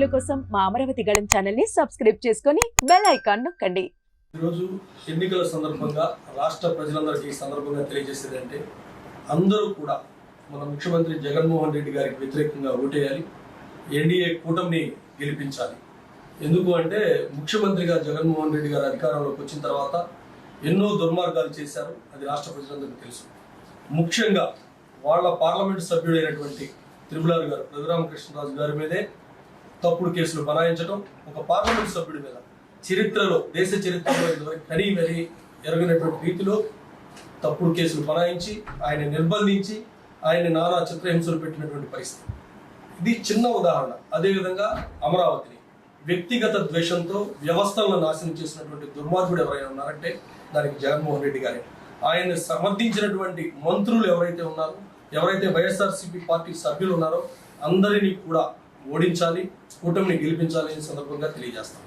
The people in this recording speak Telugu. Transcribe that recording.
వీడియోల కోసం మా అమరావతి గళం ఛానల్ని సబ్స్క్రైబ్ చేసుకొని బెల్ ఐకాన్ నొక్కండి. ఈరోజు ఎన్నికల సందర్భంగా రాష్ట్ర ప్రజలందరికీ ఈ సందర్భంగా తెలియజేసేది అంటే అందరూ కూడా మన ముఖ్యమంత్రి జగన్మోహన్ రెడ్డి గారికి వ్యతిరేకంగా ఓటేయాలి. ఎన్డీఏ కూటమిని గెలిపించాలి. ఎందుకు అంటే ముఖ్యమంత్రిగా జగన్మోహన్ రెడ్డి గారు అధికారంలోకి వచ్చిన తర్వాత ఎన్నో దుర్మార్గాలు చేశారు. అది రాష్ట్ర ప్రజలందరికీ తెలుసు. ముఖ్యంగా వాళ్ళ పార్లమెంటు సభ్యుడైనటువంటి త్రిపులారు గారు రఘురామకృష్ణరాజు గారి మీదే తప్పుడు కేసులు బనాయించడం ఒక పార్లమెంట్ సభ్యుడి మీద చరిత్రలో దేశ చరిత్రలో ఇదివరకు కనీ వెలి ఎరగనటువంటి రీతిలో తప్పుడు కేసులు బనాయించి ఆయన నిర్బంధించి ఆయన నానా చిత్రహింసలు పెట్టినటువంటి పరిస్థితి. ఇది చిన్న ఉదాహరణ. అదేవిధంగా అమరావతిని వ్యక్తిగత ద్వేషంతో వ్యవస్థలను నాశనం చేసినటువంటి దుర్మార్గుడు ఎవరైనా ఉన్నారంటే దానికి జగన్మోహన్ రెడ్డి గారే. ఆయన్ని సమర్థించినటువంటి మంత్రులు ఎవరైతే ఉన్నారో ఎవరైతే వైఎస్ఆర్సీపీ పార్టీ సభ్యులు ఉన్నారో అందరినీ కూడా ఓడించాలి కూటమిని గెలిపించాలి అనే సందర్భంగా తెలియజేస్తాం